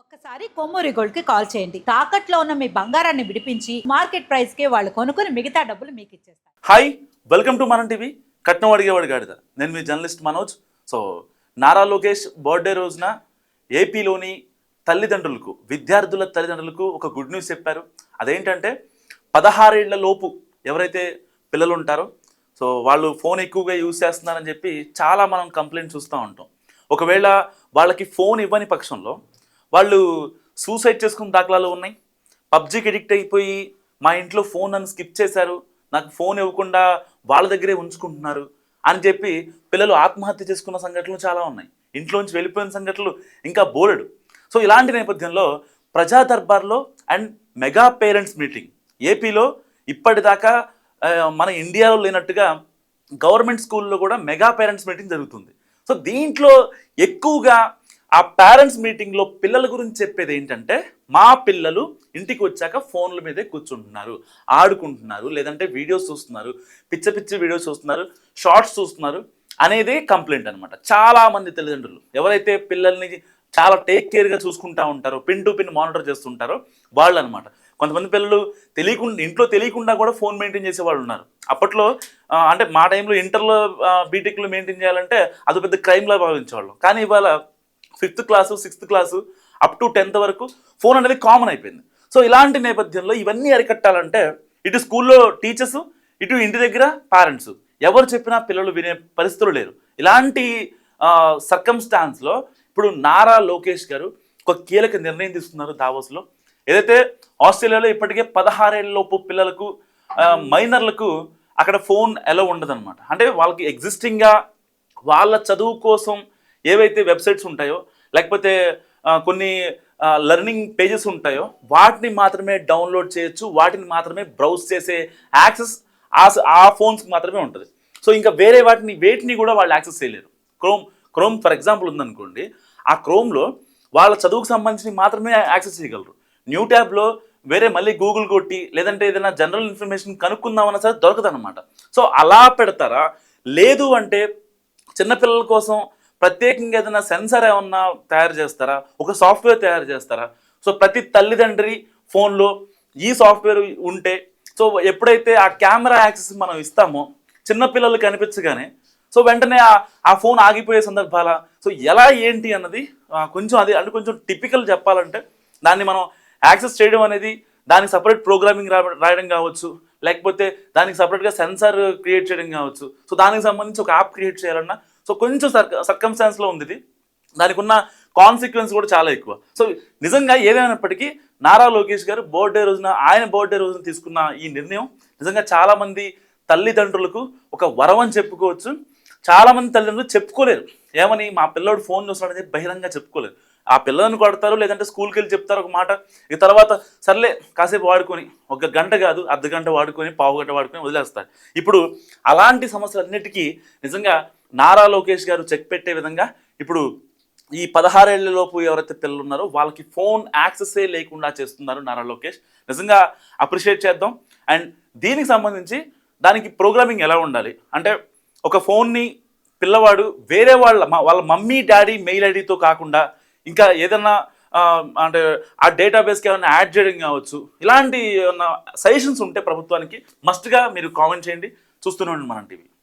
ఒక్కసారి కొమ్మూరి గోల్డ్కి కాల్ చేయండి. తాకట్లో ఉన్న మీ బంగారాన్ని విడిపించి మార్కెట్ ప్రైస్కి వాళ్ళు కొనుక్కుని మిగతా డబ్బులు మీకు ఇచ్చేస్తారు. Hi welcome to Manam TV. కట్నం అడిగేవాడు గాడిద. నేను మీ journalist Manoj. So Nara Lokesh birthday రోజున ఏపీలోని తల్లిదండ్రులకు విద్యార్థుల తల్లిదండ్రులకు ఒక గుడ్ న్యూస్ చెప్పారు. అదేంటంటే పదహారేళ్ళ లోపు ఎవరైతే పిల్లలు ఉంటారో సో వాళ్ళు ఫోన్ ఎక్కువగా యూజ్ చేస్తున్నారని చెప్పి చాలా మనం కంప్లైంట్ చూస్తూ ఉంటాం. ఒకవేళ వాళ్ళకి ఫోన్ ఇవ్వని పక్షంలో వాళ్ళు సూసైడ్ చేసుకున్న దాఖలాలు ఉన్నాయి. పబ్జికి ఎడిక్ట్ అయిపోయి మా ఇంట్లో ఫోన్ నన్ను స్కిప్ చేశారు. నాకు ఫోన్ ఇవ్వకుండా వాళ్ళ దగ్గరే ఉంచుకుంటున్నారు అని చెప్పి పిల్లలు ఆత్మహత్య చేసుకున్న సంఘటనలు చాలా ఉన్నాయి. ఇంట్లోంచి వెళ్ళిపోయిన సంఘటనలు ఇంకా బోలెడు సో ఇలాంటి నేపథ్యంలో ప్రజా దర్బార్లో అండ్ మెగా పేరెంట్స్ మీటింగ్. ఏపీలో ఇప్పటిదాకా మన ఇండియాలో లేనట్టుగా గవర్నమెంట్ స్కూల్లో కూడా మెగా పేరెంట్స్ మీటింగ్ జరుగుతుంది. సో దీంట్లో ఎక్కువగా ఆ పేరెంట్స్ మీటింగ్లో పిల్లల గురించి చెప్పేది ఏంటంటే మా పిల్లలు ఇంటికి వచ్చాక ఫోన్ల మీదే కూర్చుంటున్నారు ఆడుకుంటున్నారు లేదంటే వీడియోస్ చూస్తున్నారు పిచ్చ పిచ్చి వీడియోస్ చూస్తున్నారు షార్ట్స్ చూస్తున్నారు అనేది కంప్లైంట్ అనమాట చాలా మంది తల్లిదండ్రులు ఎవరైతే పిల్లల్ని చాలా టేక్ కేర్గా చూసుకుంటా ఉంటారో పిన్ టు పిన్ మానిటర్ చేస్తుంటారో వాళ్ళు అనమాట కొంతమంది పిల్లలు తెలియకుండా ఇంట్లో తెలియకుండా కూడా ఫోన్ మెయింటైన్ చేసే వాళ్ళు ఉన్నారు. అప్పట్లో అంటే మా టైంలో ఇంటర్లో బీటెక్లో మెయింటైన్ చేయాలంటే అది పెద్ద క్రైమ్లా భావించేవాళ్ళం. కానీ ఇవాళ fifth class sixth class up to tenth వరకు ఫోన్ అనేది కామన్ అయిపోయింది. సో ఇలాంటి నేపథ్యంలో ఇవన్నీ అరికట్టాలంటే ఇటు స్కూల్లో టీచర్స్ ఇటు ఇంటి దగ్గర పేరెంట్స్ ఎవరు చెప్పినా పిల్లలు వినే పరిస్థితులు లేరు. ఇలాంటి సర్కమ్స్టాన్స్లో ఇప్పుడు నారా లోకేష్ గారు ఒక కీలక నిర్ణయం తీసుకున్నారు దావోస్లో. ఏదైతే ఆస్ట్రేలియాలో ఇప్పటికే పదహారేళ్ళలోపు పిల్లలకు మైనర్లకు అక్కడ ఫోన్ ఎలా ఉండదన్నమాట. అంటే వాళ్ళకి ఎగ్జిస్టింగ్గా వాళ్ళ చదువు కోసం ఏవైతే వెబ్సైట్స్ ఉంటాయో లేకపోతే కొన్ని లెర్నింగ్ పేజెస్ ఉంటాయో వాటిని మాత్రమే డౌన్లోడ్ చేయొచ్చు వాటిని మాత్రమే బ్రౌజ్ చేసే యాక్సెస్ ఆ ఆ ఫోన్స్కి మాత్రమే ఉంటుంది. సో ఇంకా వేరే వాటిని వేటిని కూడా వాళ్ళు యాక్సెస్ చేయలేరు. క్రోమ్ క్రోమ్ ఫర్ ఎగ్జాంపుల్ ఉందనుకోండి ఆ క్రోమ్లో వాళ్ళ చదువుకు సంబంధించి మాత్రమే యాక్సెస్ చేయగలరు. న్యూ ట్యాబ్లో వేరే మళ్ళీ గూగుల్ కొట్టి లేదంటే ఏదైనా జనరల్ ఇన్ఫర్మేషన్ కనుక్కుందామన్నా సరే దొరకదన్నమాట. సో అలా పెడతారా? లేదు అంటే చిన్నపిల్లల కోసం ప్రత్యేకంగా ఏదైనా సెన్సర్ ఏమన్నా తయారు చేస్తారా? ఒక సాఫ్ట్వేర్ తయారు చేస్తారా? సో ప్రతి తల్లిదండ్రి ఫోన్లో ఈ సాఫ్ట్వేర్ ఉంటే సో ఎప్పుడైతే ఆ కెమెరా యాక్సెస్ మనం ఇస్తామో చిన్నపిల్లలు కనిపించగానే సో వెంటనే ఆ ఫోన్ ఆగిపోయే సందర్భాల సో ఎలా ఏంటి అన్నది కొంచెం అది అంటే కొంచెం టిపికల్ చెప్పాలంటే దాన్ని మనం యాక్సెస్ చేయడం అనేది దానికి సపరేట్ ప్రోగ్రామింగ్ రాయడం కావచ్చు లేకపోతే దానికి సపరేట్గా సెన్సార్ క్రియేట్ చేయడం కావచ్చు. సో దానికి సంబంధించి ఒక యాప్ క్రియేట్ చేయాలన్నా సో కొంచెం సర్ సర్కమ్స్టాన్స్లో ఉంది ఇది దానికి ఉన్న కాన్సిక్వెన్స్ కూడా చాలా ఎక్కువ. సో నిజంగా ఏదైనప్పటికీ నారా లోకేష్ గారు బర్త్డే రోజున ఆయన బర్త్డే రోజున తీసుకున్న ఈ నిర్ణయం నిజంగా చాలామంది తల్లిదండ్రులకు ఒక వరం అని చెప్పుకోవచ్చు. చాలామంది తల్లిదండ్రులు చెప్పుకోలేరు. ఏమని మా పిల్లోడు ఫోన్ చూస్తున్నాడని చెప్పి బహిరంగ చెప్పుకోలేరు. ఆ పిల్లలను కొడతారు లేదంటే స్కూల్కి వెళ్ళి చెప్తారు ఒక మాట. ఇక తర్వాత సర్లే కాసేపు వాడుకొని ఒక గంట కాదు అర్ధ గంట వాడుకొని పావు గంట వాడుకొని వదిలేస్తారు. ఇప్పుడు అలాంటి సమస్యలన్నిటికీ నిజంగా నారా లోకేష్ గారు చెక్ పెట్టే విధంగా ఇప్పుడు ఈ పదహారేళ్ళలోపు ఎవరైతే పిల్లలు ఉన్నారో వాళ్ళకి ఫోన్ యాక్సెసే లేకుండా చేస్తున్నారు నారా లోకేష్. నిజంగా అప్రిషియేట్ చేద్దాం. అండ్ దీనికి సంబంధించి దానికి ప్రోగ్రామింగ్ ఎలా ఉండాలి? అంటే ఒక ఫోన్ని పిల్లవాడు వేరే వాళ్ళ వాళ్ళ మమ్మీ డాడీ మెయిల్ ఐడితో కాకుండా ఇంకా ఏదైనా అంటే ఆ డేటాబేస్కి ఏమైనా యాడ్ చేయడం కావచ్చు. ఇలాంటి ఏమన్నా సజెషన్స్ ఉంటే ప్రభుత్వానికి మస్ట్గా మీరు కామెంట్ చేయండి. చూస్తూనే ఉండండి మనం టీవీ.